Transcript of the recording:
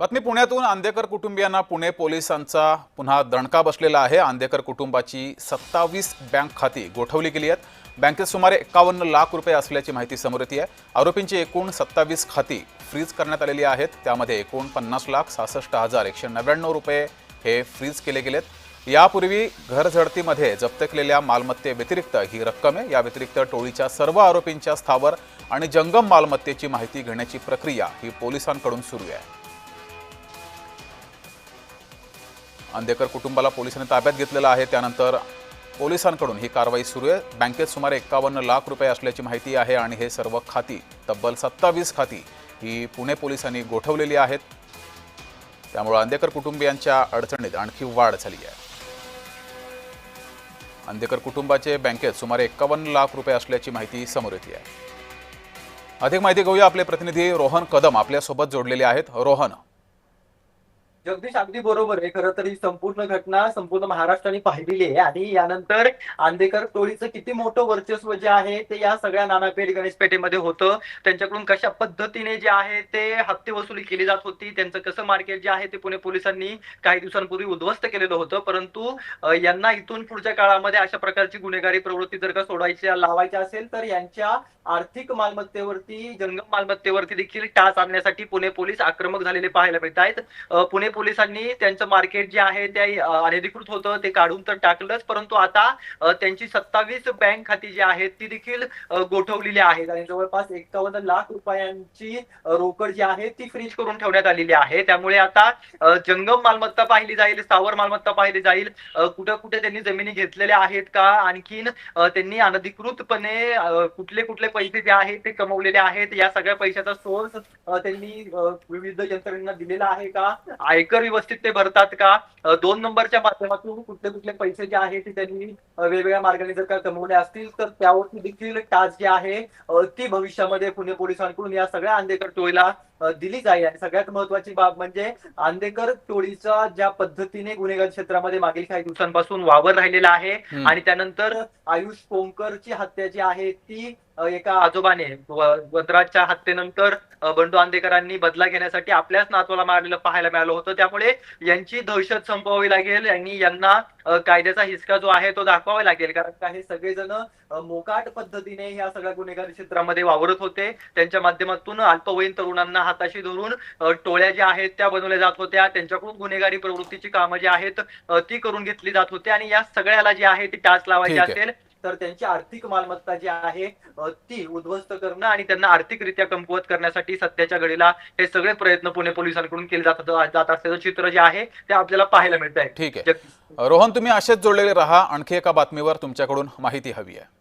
बातमी पुण्यातून आंदेकर कुटुंबियांना पुणे पोलिसांचा पुन्हा दणका बसलेला आहे. आंदेकर कुटुंबाची सत्तावीस बँक खाती गोठवली गेली आहेत. बँकेत सुमारे एकावन्न लाख रुपये असल्याची माहिती समोर येते आहे. आरोपींची एकूण सत्तावीस खाती फ्रीज करण्यात आलेली आहेत. त्यामध्ये एकूण पन्नास लाख सहासष्ट हजार एकशे नव्याण्णव रुपये हे फ्रीज केले गेलेत. यापूर्वी घर झडतीमध्ये जप्त केलेल्या मालमत्तेव्यतिरिक्त ही रक्कम आहे. या व्यतिरिक्त टोळीच्या सर्व आरोपींच्या स्थावर आणि जंगम मालमत्तेची माहिती घेण्याची प्रक्रिया ही पोलिसांकडून सुरू आहे. अंधेकर कुटुंबाला पोलिसांनी ताब्यात घेतलेलं आहे. त्यानंतर पोलिसांकडून ही कारवाई सुरू आहे. बँकेत सुमारे एकावन्न लाख रुपये असल्याची माहिती आहे आणि हे सर्व खाती तब्बल सत्तावीस खाती ही पुणे पोलिसांनी गोठवलेली आहेत. त्यामुळे अंधेकर कुटुंबियांच्या अडचणीत आणखी वाढ झाली आहे. अंधेकर कुटुंबाचे बँकेत सुमारे एकावन्न लाख रुपये असल्याची माहिती समोर येते आहे. अधिक माहिती घेऊया. आपले प्रतिनिधी रोहन कदम आपल्यासोबत जोडलेले आहेत. रोहन जगदीश अगदी बरोबर आहे. खरं तर ही संपूर्ण घटना संपूर्ण महाराष्ट्राने पाहिलेली आहे. आणि यानंतर आंदेकर टोळीचं किती मोठं वर्चस्व जे आहे ते या सगळ्या नानापेठ गणेश पेठेमध्ये होतं. त्यांच्याकडून कशा पद्धतीने जे आहे ते हप्ते वसुली केली जात होती त्यांचं कसं मार्केट जे आहे ते पुणे पोलिसांनी काही दिवसांपूर्वी उद्ध्वस्त केलेलं होतं. परंतु यांना इथून पुढच्या काळामध्ये अशा प्रकारची गुन्हेगारी प्रवृत्ती जर का सोडायची लावायची असेल तर यांच्या आर्थिक मालमत्तेवरती जंगम मालमत्तेवरती देखील टाच आणण्यासाठी पुणे पोलीस आक्रमक झालेले पाहायला मिळत आहेत पुणे पोलिसांनी त्यांचं मार्केट जे आहे ते अनधिकृत होतं ते काढून तर टाकलंच परंतु आता त्यांची सत्तावीस बँक खाती जी आहेत ती देखील गोठवलेली आहेत. आणि जवळपास एकावन्न लाख रुपयांची रोकड जी आहे ती फ्रीज करून ठेवण्यात आलेली आहे. त्यामुळे आता जंगम मालमत्ता पाहिली जाईल स्थावर मालमत्ता पाहिली जाईल. कुठं कुठे कुठे त्यांनी जमिनी घेतलेल्या आहेत का? आणखीन त्यांनी अनधिकृतपणे कुठले कुठले पैसे जे आहेत ते कमवलेले आहेत? या सगळ्या पैशाचा सोर्स त्यांनी विविध यंत्रणेला दिलेला आहे का? आयकर व्यवस्थित ते भरतात का दोन नंबरच्या माध्यमातून कुठले कुठले पैसे जे आहेत ते त्यांनी वेगवेगळ्या मार्गाने जर का कमवले असतील तर त्यावरती देखील टाच जी आहे ती भविष्यामध्ये पुणे पोलिसांकडून या सगळ्या आंदेकर टोळीला दिली जाईल आणि सगळ्यात महत्वाची बाब म्हणजे आंदेकर टोळीचा ज्या पद्धतीने गुन्हेगार क्षेत्रामध्ये मागील काही दिवसांपासून वावर राहिलेला आहे. आणि त्यानंतर आयुष पोंकरची हत्या जी आहे ती एका आजोबाने व- वनराजच्या हत्येनंतर बंडू आंदेकरांनी बदला घेण्यासाठी आपल्याच नातवाला मारलेलं पाहायला मिळालं होतं. त्यामुळे यांची दहशत संपवावी लागेल. आणि यांना कायद्याचा हिसका जो आहे तो दाखवावा लागेल. कारण का हे सगळेजण मोकाट पद्धतीने या सगळ्या गुन्हेगारी क्षेत्रामध्ये वावरत होते. त्यांच्या माध्यमातून अल्पवयीन तरुणांना हाताशी धरून टोळ्या ज्या आहेत त्या बनवल्या जात होत्या. त्यांच्याकडून गुन्हेगारी प्रवृत्तीची कामं जी आहेत ती करून घेतली जात होती. आणि या सगळ्याला जी आहे ती टाच लावायची. असेल. तर त्यांची आर्थिक मालमत्ता जी आहे ती उद्ध्वस्त करणं आणि त्यांना आर्थिकरित्या कमकुवत करण्यासाठी सध्याच्या घडीला हे सगळे प्रयत्न पुणे पोलिसांकडून केले जात जात असल्याचं चित्र जे आहे ते आपल्याला पाहायला मिळत आहे ठीक आहे. रोहन तुम्ही असेच जोडलेले राहा. आणखी एका बातमीवर तुमच्याकडून माहिती हवी आहे.